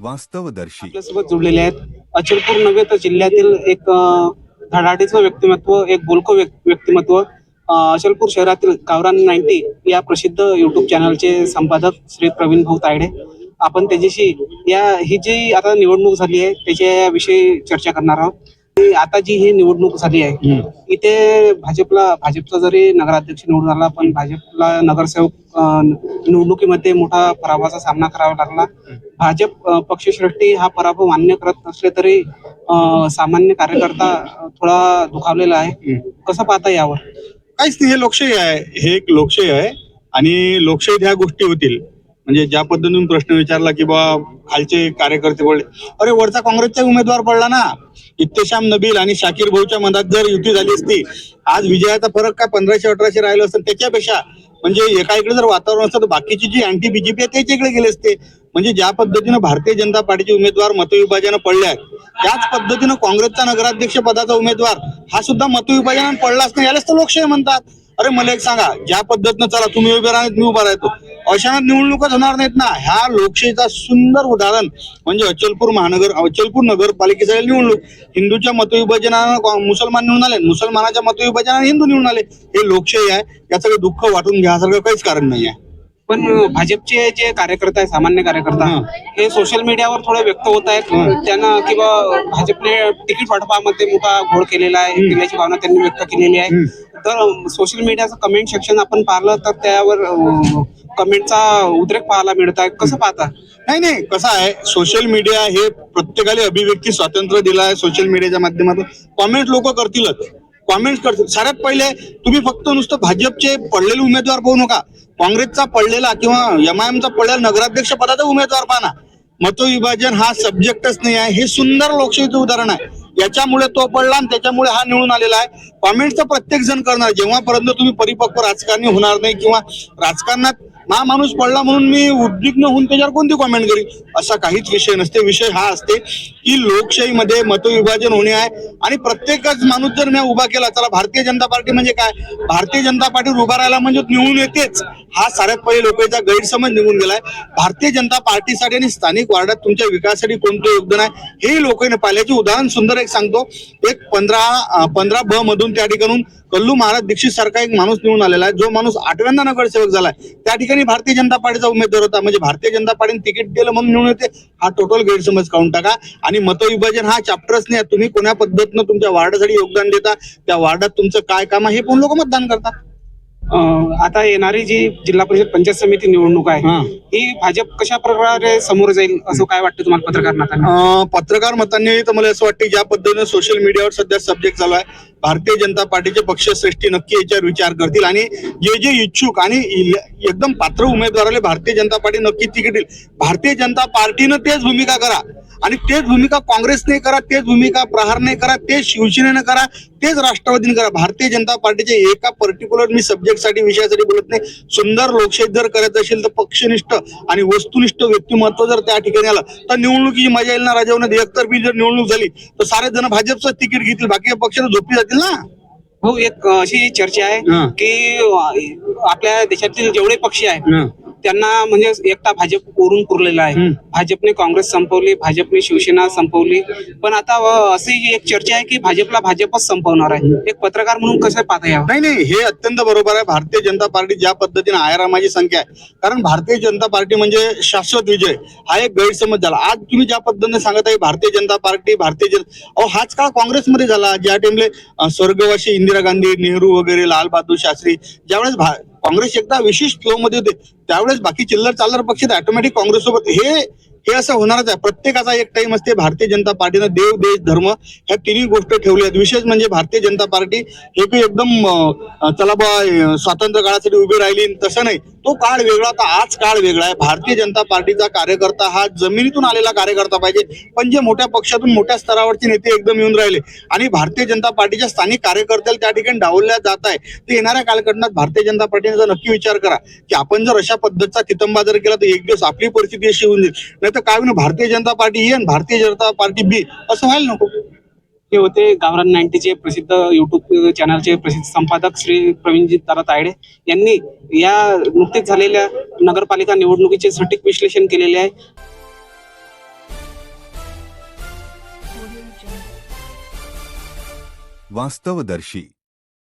वास्तवदर्शी. आपल्यासोबत जुळलेले आहेत. अचलपूर नव्हे तर जिल्ह्यातील एक धडाडीच धडाडीचं व्यक्तिमत्व एक बोलको व्यक्तिमत्व अचलपूर शहरातील गावरान नाईन्टी या प्रसिद्ध युट्यूब चॅनलचे संपादक श्री प्रवीण भाऊ तायडे. आपण त्याच्याशी या ही जी आता निवडणूक झाली आहे त्याच्याविषयी चर्चा करणार आहोत. आता जी ही निवडणूक झाली आहे इथे भाजपला भाजपचा जरी नगराध्यक्ष निवडून आला पण भाजपला नगरसेवक निवडणुकीमध्ये मोठा पराभवाचा सामना करावा लागला. भाजप पक्षश्रेष्ठी हा पराभव मान्य करत नसले तरी सामान्य कार्यकर्ता थोडा दुखावलेला आहे. कसं पाहता यावर? काहीच नाही हे लोकशाही आहे. हे एक लोकशाही आहे आणि लोकशाहीत ह्या गोष्टी होतील. म्हणजे ज्या पद्धतीने प्रश्न विचारला की बा खालचे कार्यकर्ते बोलले अरे वरचा काँग्रेसचा उमेदवार पडला ना. इत्तेशाम नबील आणि शाकीर भाऊच्या मनात जर युती झाली असती आज विजयाचा फरक काय पंधराशे अठराशे राहिलो असतं त्याच्यापेक्षा? म्हणजे एका इकडे जर वातावरण असतं तर बाकीची जी अँटी बीजेपी आहे त्याच्या इकडे गेले असते. म्हणजे ज्या पद्धतीनं भारतीय जनता पार्टीचे उमेदवार मतविभाजन पडले आहेत त्याच पद्धतीनं काँग्रेसचा नगराध्यक्ष पदाचा उमेदवार हा सुद्धा मतविभाजन पडलाच नाही यालाच तर लोकशाही म्हणतात. अरे मला एक सांगा ज्या पद्धतीनं चला तुम्ही उभे राहा मी उभा राहतो. अशा निवडणुकाच होणार नाहीत ना. ह्या लोकशाहीचा सुंदर उदाहरण म्हणजे अचलपूर महानगर अचलपूर नगरपालिकेचा निवडणूक. हिंदूच्या मतविभाजनानं मुसलमान निवडून आले. मुसलमानाच्या मतविभाजनाने हिंदू निवडून आले. हे लोकशाही आहे. याचं काही दुःख वाटून घ्यासारखं काहीच कारण नाही आहे पण भाजपचे जे कार्यकर्ता आहे सामान्य कार्यकर्ता हं. हे सोशल मीडियावर थोडे व्यक्त होत आहेत. त्यांना किंवा भाजपने तिकीट वाटपामध्ये मोठा घोळ केलेला आहे केल्याची भावना त्यांनी व्यक्त केलेली आहे. तर सोशल मीडियाचं कमेंट सेक्शन आपण पाहिलं तर त्यावर कमेंटचा उद्रेक पाहायला मिळत आहे. कसं पाहता? नाही नाही कसं आहे सोशल मीडिया हे प्रत्येकाला अभिव्यक्ती स्वातंत्र्य दिलं आहे सोशल मीडियाच्या माध्यमातून. कॉमेंट लोक करतीलच. कॉमेंट करतील सगळ्यात पहिले तुम्ही फक्त नुसतं भाजपचे पडलेले उमेदवार पाहू नका. काँग्रेसचा पडलेला किंवा एम आय एमचा पडलेला नगराध्यक्ष पदाचा उमेदवार पाहना. ना मतविभाजन हा सब्जेक्टच नाही आहे. हे सुंदर लोकशाहीचं उदाहरण आहे. याच्यामुळे तो पडला आणि त्याच्यामुळे हा निवडून आलेला आहे. कॉमेंट तर प्रत्येक जण करणार. जेव्हापर्यंत तुम्ही परिपक्व राजकारणी होणार नाही किंवा राजकारणात हा माणूस पडला म्हणून मी उद्विग्न होऊन त्याच्यावर कोणती कॉमेंट करीन? असा काहीच विषय नसते. विषय हा असते की लोकशाहीमध्ये मतविभाजन होणे आहे आणि प्रत्येकच माणूस जर मी उभा केला चला भारतीय जनता पार्टी म्हणजे काय? भारतीय जनता पार्टीवर उभा राहिला म्हणजे निवडून येतेच. हा साऱ्यात पहिले लोकांचा गैरसमज निघून गेलाय. भारतीय जनता पार्टीसाठी आणि स्थानिक वार्डात तुमच्या विकासासाठी कोणतं योगदान आहे हे लोकांनी पाहिल्याचे उदाहरण सुंदर एक सांगतो. एक पंधरा पंधरा ब मधून त्या ठिकाणून कल्लू महाराज दीक्षित सारखा एक माणूस निवडून आलेला आहे. जो माणूस आठव्यांदा नगरसेवक झालाय. त्या ठिकाणी भारतीय जनता पार्टीचा उमेदवार होता म्हणजे भारतीय जनता पार्टीने तिकीट दिलं म्हणून निवडून येते हा टोटल गैरसमज काढून टाका. आणि मतविभाजन हा चॅप्टरच नाही तुम्ही कोण्या पद्धतीनं तुमच्या वार्डासाठी योगदान देता त्या वार्डात तुमचं काय काम आहे हे पण लोक मतदान करतात. आता येणारी जी जिल्हा परिषद पंचायत समिती निवडणूक आहे हा. भाजप कशा प्रकारे समोर जाईल असं काय वाटतं तुम्हाला पत्रकार पत्रकार मतांनी तर मला असं वाटतं ज्या पद्धतीने सोशल मीडियावर सध्या सब्जेक्ट चालू आहे भारतीय जनता पार्टीचे पक्षश्रेष्ठी नक्की याच्यावर विचार करतील आणि जे जे इच्छुक आणि एकदम पात्र उमेदवाराला भारतीय जनता पार्टी नक्की तिकीट देईल. भारतीय जनता पार्टीनं तेच भूमिका करा. आणि तेच भूमिका काँग्रेसने करा तेच भूमिका प्रहारने करा तेच शिवसेनेनं करा तेच राष्ट्रवादीने करा. भारतीय जनता पार्टीचे एका पर्टिक्युलर मी सब्जेक्टसाठी विषयासाठी बोलत नाही. सुंदर लोकशाही जर करायचं असेल तर पक्षनिष्ठ आणि वस्तुनिष्ठ व्यक्तिमत्व जर त्या ठिकाणी आलं तर निवडणुकीची मजा येईल ना राजावनं एकतर्फी जर निवडणूक झाली तर सारे जण भाजपचं तिकीट घेतील बाकी पक्षाला झोपी जातील ना? हो एक अशी चर्चा आहे. की आपल्या देशातील जेवढे पक्षी आहेत त्यांना म्हणजे एकटा भाजप ओरून पुरलेला आहे. भाजपने काँग्रेस संपवली भाजपने शिवसेना संपवली. पण आता अशी एक चर्चा आहे की भाजपला भाजपच संपवणार आहे. एक पत्रकार म्हणून कसं पाहता यावं? नाही नाही हे अत्यंत बरोबर आहे. भारतीय जनता पार्टी ज्या पद्धतीने आयारामाची संख्या आहे. कारण भारतीय जनता पार्टी म्हणजे शाश्वत विजय. हा एक गैरसमज झाला. आज तुम्ही ज्या पद्धतीने सांगत आहे भारतीय जनता पार्टी भारतीय जन अहो हाच काळ काँग्रेसमध्ये झाला. ज्या टाइमले स्वर्गवासी इंदिरा गांधी नेहरू वगैरे लाल बहादूर शास्त्री ज्यावेळेस काँग्रेस एकदा विशेष फ्लो मध्ये होते. त्यावेळेस बाकी चिल्लर चालणार पक्ष ऑटोमॅटिक काँग्रेस सोबत हे हे असं होणारच आहे. प्रत्येकाचा एक टाइम असते. भारतीय जनता पार्टीनं देव देश धर्म ह्या तिन्ही गोष्ट ठेवल्या आहेत. विशेष म्हणजे भारतीय जनता पार्टी हे काही एकदम चला बा स्वातंत्र्य काळासाठी उभी राहिली तसं नाही. तो काळ वेगळा तर आज काळ वेगळा आहे. भारतीय जनता पार्टीचा कार्यकर्ता हा जमिनीतून आलेला कार्यकर्ता पाहिजे. पण जे मोठ्या पक्षातून मोठ्या स्तरावरचे नेते एकदम येऊन राहिले. आणि भारतीय जनता पार्टीच्या स्थानिक कार्यकर्त्याला त्या ठिकाणी डावलल्या जात आहे. तर येणाऱ्या कालखंडात भारतीय जनता पार्टीने जर नक्की विचार करा की आपण जर अशा पद्धतीचा कितंबा जर केला तर एक दिवस आपली परिस्थिती अशी होऊन जाईल. नाही तर काय होईल? भारतीय जनता पार्टी ए आणि भारतीय जनता पार्टी बी असं व्हायला नको. हे होते गावरान नाईन्टीचे प्रसिद्ध युट्यूब चॅनलचे प्रसिद्ध संपादक श्री प्रवीणजी तारा तायडे यांनी या नुकतीच झालेल्या नगरपालिका निवडणुकीचे सटीक विश्लेषण केलेले आहे. वास्तवदर्शी